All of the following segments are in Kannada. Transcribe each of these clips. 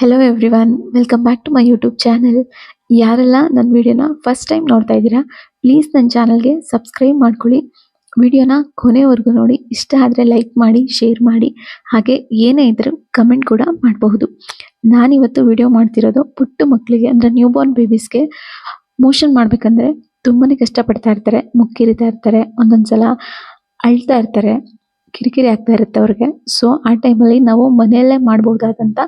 Hello everyone welcome back to my YouTube channel ಯಾರೆಲ್ಲ ನನ್ನ ವಿಡಿಯೋನ ಫಸ್ಟ್ ಟೈಮ್ ನೋಡ್ತಾ ಇದ್ದೀರಾ ಪ್ಲೀಸ್ ನನ್ನ ಚಾನಲ್ಗೆ ಸಬ್ಸ್ಕ್ರೈಬ್ ಮಾಡ್ಕೊಳ್ಳಿ. ವಿಡಿಯೋನ ಕೊನೆವರೆಗೂ ನೋಡಿ, ಇಷ್ಟ ಆದರೆ ಲೈಕ್ ಮಾಡಿ ಶೇರ್ ಮಾಡಿ, ಹಾಗೆ ಏನೇ ಇದ್ರೂ ಕಮೆಂಟ್ ಕೂಡ ಮಾಡಬಹುದು. ನಾನಿವತ್ತು ವಿಡಿಯೋ ಮಾಡ್ತಿರೋದು ಪುಟ್ಟ ಮಕ್ಕಳಿಗೆ ಅಂದರೆ ನ್ಯೂ ಬಾರ್ನ್ ಬೇಬೀಸ್ಗೆ ಮೋಷನ್ ಮಾಡಬೇಕಂದ್ರೆ ತುಂಬಾನೇ ಕಷ್ಟಪಡ್ತಾ ಇರ್ತಾರೆ, ಮುಕ್ಕಿರಿತಾ ಇರ್ತಾರೆ, ಒಂದೊಂದ್ಸಲ ಅಳ್ತಾ ಇರ್ತಾರೆ, ಕಿರಿಕಿರಿ ಆಗ್ತಾ ಇರುತ್ತೆ ಅವ್ರಿಗೆ. ಸೊ ಆ ಟೈಮಲ್ಲಿ ನಾವು ಮನೆಯಲ್ಲೇ ಮಾಡಬಹುದಾದಂತ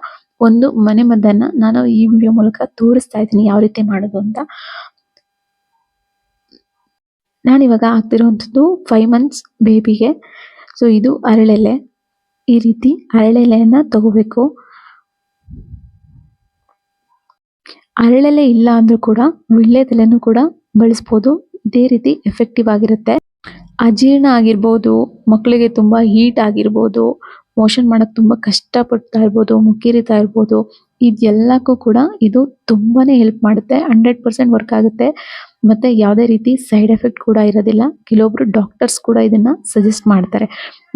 ಒಂದು ಮನೆ ಮದ್ದನ್ನ ನಾನು ಈ ವಿಡಿಯೋ ಮೂಲಕ ತೋರಿಸ್ತಾ ಇದ್ದೀನಿ ಯಾವ ರೀತಿ ಮಾಡೋದು ಅಂತ. ನಾನಿವಾಗ ಹಾಕ್ತಿರುವಂಥದ್ದು ಫೈವ್ ಮಂತ್ಸ್ ಬೇಬಿಗೆ ಸೊ ಇದು ಅರಳೆಲೆ. ಈ ರೀತಿ ಅರಳೆಲೆಯನ್ನು ತಗೋಬೇಕು. ಅರಳೆಲೆ ಇಲ್ಲ ಅಂದ್ರೂ ಕೂಡ ವಿಳ್ಯದೆಲೆನೂ ಕೂಡ ಬಳಸ್ಬೋದು. ಇದೇ ರೀತಿ ಎಫೆಕ್ಟಿವ್ ಆಗಿರುತ್ತೆ. ಅಜೀರ್ಣ ಆಗಿರ್ಬೋದು ಮಕ್ಕಳಿಗೆ ತುಂಬಾ ಹೀಟ್ ಆಗಿರ್ಬೋದು ಮೋಷನ್ ಮಾಡಕ್ ತುಂಬಾ ಕಷ್ಟ ಪಡ್ತಾ ಇರ್ಬೋದು ಮುಕ್ಕಿರಿತಾ ಇರ್ಬೋದು ಇದೆಲ್ಲಕ್ಕೂ ಕೂಡ ಇದು ತುಂಬಾನೇ ಹೆಲ್ಪ್ ಮಾಡುತ್ತೆ. ಹಂಡ್ರೆಡ್ ಪರ್ಸೆಂಟ್ ವರ್ಕ್ ಆಗುತ್ತೆ. ಮತ್ತೆ ಯಾವುದೇ ರೀತಿ ಸೈಡ್ ಎಫೆಕ್ಟ್ ಕೂಡ ಇರೋದಿಲ್ಲ. ಕೆಲವೊಬ್ರು ಡಾಕ್ಟರ್ಸ್ ಕೂಡ ಇದನ್ನ ಸಜೆಸ್ಟ್ ಮಾಡ್ತಾರೆ.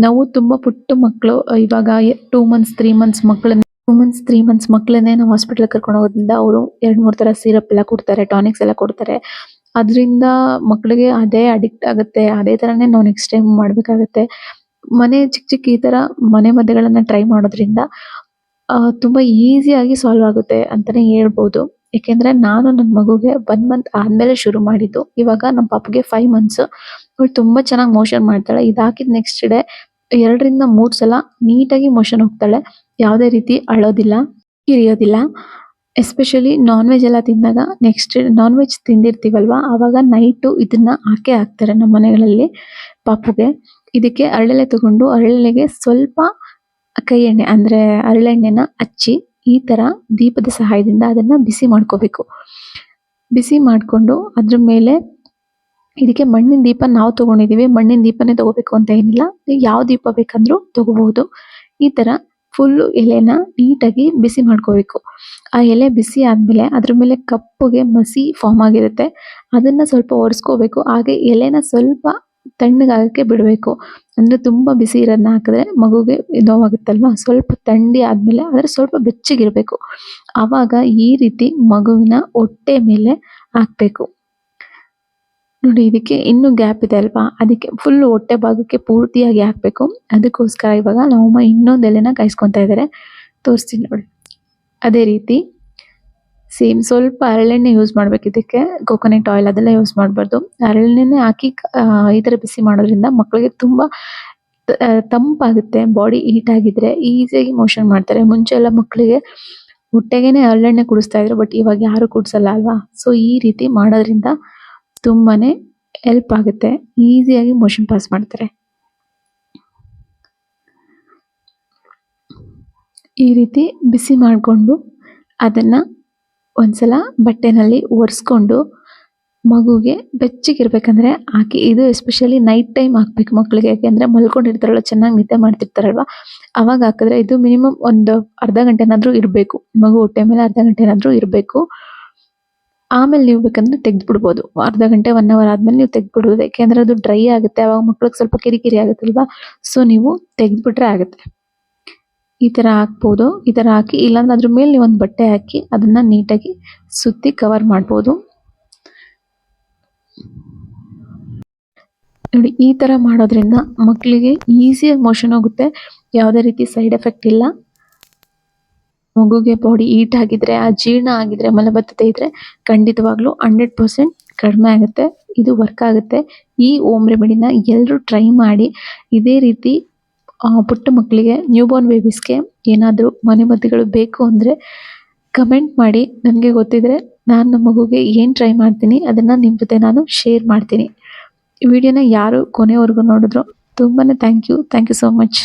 ನಾವು ತುಂಬಾ ಪುಟ್ಟ ಮಕ್ಕಳು ಇವಾಗ ಟೂ ಮಂತ್ಸ್ ತ್ರೀ ಮಂತ್ಸ್ ಮಕ್ಕಳನ್ನ ಟೂ ಮಂತ್ಸ್ ತ್ರೀ ಮಂತ್ಸ್ ಮಕ್ಕಳನ್ನೇ ನಾವು ಹಾಸ್ಪಿಟಲ್ ಕರ್ಕೊಂಡು ಹೋಗೋದ್ರಿಂದ ಅವರು ಎರಡ್, ಮೂರ್ ತರ ಸಿರಪ್ ಎಲ್ಲ ಕೊಡ್ತಾರೆ ಟಾನಿಕ್ಸ್ ಎಲ್ಲ ಕೊಡ್ತಾರೆ. ಅದರಿಂದ ಮಕ್ಕಳಿಗೆ ಅದೇ ಅಡಿಕ್ಟ್ ಆಗುತ್ತೆ. ಅದೇ ತರನೇ ನಾವು ನೆಕ್ಸ್ಟ್ ಟೈಮ್ ಮಾಡ್ಬೇಕಾಗತ್ತೆ. ಮನೆ ಚಿಕ್ಕ ಚಿಕ್ಕ ಈ ತರ ಮನೆ ಮದ್ದುಗಳನ್ನ ಟ್ರೈ ಮಾಡೋದ್ರಿಂದ ತುಂಬಾ ಈಸಿ ಆಗಿ ಸಾಲ್ವ್ ಆಗುತ್ತೆ ಅಂತಾನೆ ಹೇಳ್ಬೋದು. ಯಾಕೆಂದ್ರೆ ನಾನು ನನ್ನ ಮಗುಗೆ ಒನ್ ಮಂತ್ ಆದ್ಮೇಲೆ ಶುರು ಮಾಡಿದ್ದು. ಇವಾಗ ನಮ್ಮ ಪಾಪುಗೆ ಫೈವ್ ಮಂತ್ಸ್ ಅವಳು ತುಂಬಾ ಚೆನ್ನಾಗಿ ಮೋಷನ್ ಮಾಡ್ತಾಳೆ. ಇದಾಕಿದ್ ನೆಕ್ಸ್ಟ್ ಡೇ ಎರಡರಿಂದ ಮೂರು ಸಲ ನೀಟಾಗಿ ಮೋಷನ್ ಹೋಗ್ತಾಳೆ. ಯಾವುದೇ ರೀತಿ ಅಳೋದಿಲ್ಲ ಕಿರಿಯೋದಿಲ್ಲ ಎಸ್ಪೆಷಲಿ ನಾನ್ ವೆಜ್ ಎಲ್ಲ ತಿಂದಾಗ ನೆಕ್ಸ್ಟ್ ನಾನ್ ವೆಜ್ ತಿಂದಿರ್ತೀವಲ್ವಾ? ಅವಾಗ ನೈಟು ಇದನ್ನ ಹಾಕೇ ಹಾಕ್ತಾರೆ ನಮ್ಮ ಮನೆಗಳಲ್ಲಿ ಪಾಪುಗೆ. ಇದಕ್ಕೆ ಹರಳೆಲೆ ತಗೊಂಡು ಹರಳೆಲೆಗೆ ಸ್ವಲ್ಪ ಕೈ ಎಣ್ಣೆ, ಅಂದ್ರೆ ಹರಳೆಣ್ಣೆನ ಹಚ್ಚಿ ಈ ತರ ದೀಪದ ಸಹಾಯದಿಂದ ಅದನ್ನ ಬಿಸಿ ಮಾಡ್ಕೋಬೇಕು. ಬಿಸಿ ಮಾಡ್ಕೊಂಡು ಅದ್ರ ಮೇಲೆ ಇದಕ್ಕೆ ಮಣ್ಣಿನ ದೀಪ ನಾವು ತಗೊಂಡಿದೀವಿ. ಮಣ್ಣಿನ ದೀಪನೇ ತಗೋಬೇಕು ಅಂತ ಏನಿಲ್ಲ. ಯಾವ ದೀಪ ಬೇಕಂದ್ರೂ ತಗೋಬಹುದು. ಈ ತರ ಫುಲ್ ಎಲೆನ ನೀಟಾಗಿ ಬಿಸಿ ಮಾಡ್ಕೋಬೇಕು. ಆ ಎಲೆ ಬಿಸಿ ಆದ್ಮೇಲೆ ಅದ್ರ ಮೇಲೆ ಕಪ್ಪಗೆ ಮಸಿ ಫಾರ್ಮ್ ಆಗಿರುತ್ತೆ. ಅದನ್ನ ಸ್ವಲ್ಪ ಒರೆಸ್ಕೋಬೇಕು. ಹಾಗೆ ಎಲೆನ ಸ್ವಲ್ಪ ತಣ್ಣಗಾಗಕ್ಕೆ ಬಿಡಬೇಕು. ಅಂದರೆ ತುಂಬ ಬಿಸಿ ಇರೋದನ್ನ ಹಾಕಿದ್ರೆ ಮಗುಗೆ ನೋವಾಗುತ್ತಲ್ವ? ಸ್ವಲ್ಪ ಥಂಡಿ ಆದಮೇಲೆ ಆದ್ರೆ ಸ್ವಲ್ಪ ಬೆಚ್ಚಗಿರಬೇಕು. ಆವಾಗ ಈ ರೀತಿ ಮಗುವಿನ ಹೊಟ್ಟೆ ಮೇಲೆ ಹಾಕ್ಬೇಕು. ನೋಡಿ, ಇದಕ್ಕೆ ಇನ್ನೂ ಗ್ಯಾಪ್ ಇದೆ ಅಲ್ವಾ? ಅದಕ್ಕೆ ಫುಲ್ ಹೊಟ್ಟೆ ಭಾಗಕ್ಕೆ ಪೂರ್ತಿಯಾಗಿ ಹಾಕಬೇಕು. ಅದಕ್ಕೋಸ್ಕರ ಇವಾಗ ನಮ್ಮಮ್ಮ ಇನ್ನೊಂದು ಎಲೆನ ಕಾಯಿಸ್ಕೊತಾ ಇದ್ದಾರೆ ತೋರಿಸ್ತೀನಿ ನೋಡಿ. ಅದೇ ರೀತಿ ಸೇಮ್ ಸ್ವಲ್ಪ ಹರಳೆಣ್ಣೆ ಯೂಸ್ ಮಾಡ್ಬೇಕು ಇದಕ್ಕೆ. ಕೋಕೋನಟ್ ಆಯಿಲ್ ಅದೆಲ್ಲ ಯೂಸ್ ಮಾಡಬಾರ್ದು. ಹರಳೆಣ್ಣೆನೆ ಹಾಕಿ ಈ ಥರ ಬಿಸಿ ಮಾಡೋದ್ರಿಂದ ಮಕ್ಕಳಿಗೆ ತುಂಬಾ ತಂಪಾಗುತ್ತೆ. ಬಾಡಿ ಹೀಟ್ ಆಗಿದ್ರೆ ಈಸಿಯಾಗಿ ಮೋಷನ್ ಮಾಡ್ತಾರೆ. ಮುಂಚೆ ಎಲ್ಲ ಮಕ್ಕಳಿಗೆ ಹೊಟ್ಟೆಗೇನೆ ಹರಳೆಣ್ಣೆ ಕುಡಿಸ್ತಾ ಇದ್ರು ಬಟ್ ಇವಾಗ ಯಾರು ಕುಡಿಸಲ್ಲ ಅಲ್ವಾ? ಸೊ ಈ ರೀತಿ ಮಾಡೋದ್ರಿಂದ ತುಂಬಾನೇ ಹೆಲ್ಪ್ ಆಗುತ್ತೆ. ಈಸಿಯಾಗಿ ಮೋಷನ್ ಪಾಸ್ ಮಾಡ್ತಾರೆ. ಈ ರೀತಿ ಬಿಸಿ ಮಾಡಿಕೊಂಡು ಅದನ್ನ ಒಂದ್ಸಲ ಬಟ್ಟೆನಲ್ಲಿ ಒರೆಸ್ಕೊಂಡು ಮಗುಗೆ ಬೆಚ್ಚಗಿರ್ಬೇಕಂದ್ರೆ ಹಾಕಿ ಇದು ಎಸ್ಪೆಷಲಿ ನೈಟ್ ಟೈಮ್ ಹಾಕ್ಬೇಕು ಮಕ್ಕಳಿಗೆ. ಯಾಕೆಂದ್ರೆ ಮಲ್ಕೊಂಡಿರ್ತಾರಲ್ಲ, ಚೆನ್ನಾಗಿ ನಿದ್ದೆ ಮಾಡ್ತಿರ್ತಾರಲ್ವ? ಅವಾಗ ಹಾಕಿದ್ರೆ ಇದು ಮಿನಿಮಮ್ ಒಂದು ಅರ್ಧ ಗಂಟೆನಾದರೂ ಇರಬೇಕು. ಮಗು ಹೊಟ್ಟೆ ಮೇಲೆ ಅರ್ಧ ಗಂಟೆನಾದರೂ ಇರಬೇಕು. ಆಮೇಲೆ ನೀವು ಬೇಕಂದ್ರೆ ತೆಗ್ದು ಬಿಡ್ಬೋದು ಅರ್ಧ ಗಂಟೆ ಒನ್ ಅವರ್ ಆದ್ಮೇಲೆ ನೀವು ತೆಗ್ದು ಬಿಡ್ಬೋದು ಯಾಕೆಂದ್ರೆ ಅದು ಡ್ರೈ ಆಗುತ್ತೆ, ಅವಾಗ ಮಕ್ಳಿಗೆ ಸ್ವಲ್ಪ ಕಿರಿಕಿರಿ ಆಗುತ್ತಲ್ವಾ? ಸೊ ನೀವು ತೆಗೆದ್ಬಿಟ್ರೆ ಆಗುತ್ತೆ. ಈ ತರ ಹಾಕ್ಬೋದು. ಈ ತರ ಹಾಕಿ ಇಲ್ಲಾಂದ್ರೆ ಅದ್ರ ಮೇಲೆ ಒಂದು ಬಟ್ಟೆ ಹಾಕಿ ಅದನ್ನ ನೀಟಾಗಿ ಸುತ್ತಿ ಕವರ್ ಮಾಡ್ಬೋದು. ನೋಡಿ ಈ ತರ ಮಾಡೋದ್ರಿಂದ ಮಕ್ಕಳಿಗೆ ಈಸಿಯಾಗಿ ಮೋಷನ್ ಹೋಗುತ್ತೆ. ಯಾವುದೇ ರೀತಿ ಸೈಡ್ ಎಫೆಕ್ಟ್ ಇಲ್ಲ. ಮಗುಗೆ ಬಾಡಿ ಈಟ್ ಆಗಿದ್ರೆ ಅಜೀರ್ಣ ಆಗಿದ್ರೆ ಮಲಬದ್ಧತೆ ಇದ್ರೆ ಖಂಡಿತವಾಗ್ಲೂ ಹಂಡ್ರೆಡ್ ಪರ್ಸೆಂಟ್ ಕಡಿಮೆ ಆಗುತ್ತೆ. ಇದು ವರ್ಕ್ ಆಗುತ್ತೆ. ಈ ಓಮ್ ರೆಮಿಡಿನ ಎಲ್ಲರೂ ಟ್ರೈ ಮಾಡಿ. ಇದೇ ರೀತಿ ಆ, ಪುಟ್ಟ ಮಕ್ಕಳಿಗೆ ನ್ಯೂ ಬಾರ್ನ್ ಬೇಬೀಸ್ಗೆ ಏನಾದರೂ ಮನೆಮದ್ದುಗಳು ಬೇಕು ಅಂದರೆ ಕಮೆಂಟ್ ಮಾಡಿ. ನನಗೆ ಗೊತ್ತಿದ್ರೆ ನಾನು ನಮ್ಮ ಮಗುಗೆ ಏನು ಟ್ರೈ ಮಾಡ್ತೀನಿ ಅದನ್ನು ನಿಮ್ಮ ಜೊತೆ ನಾನು ಶೇರ್ ಮಾಡ್ತೀನಿ. ವಿಡಿಯೋನ ಯಾರು ಕೊನೆವರೆಗೂ ನೋಡಿದ್ರು ತುಂಬಾ thank you thank you so much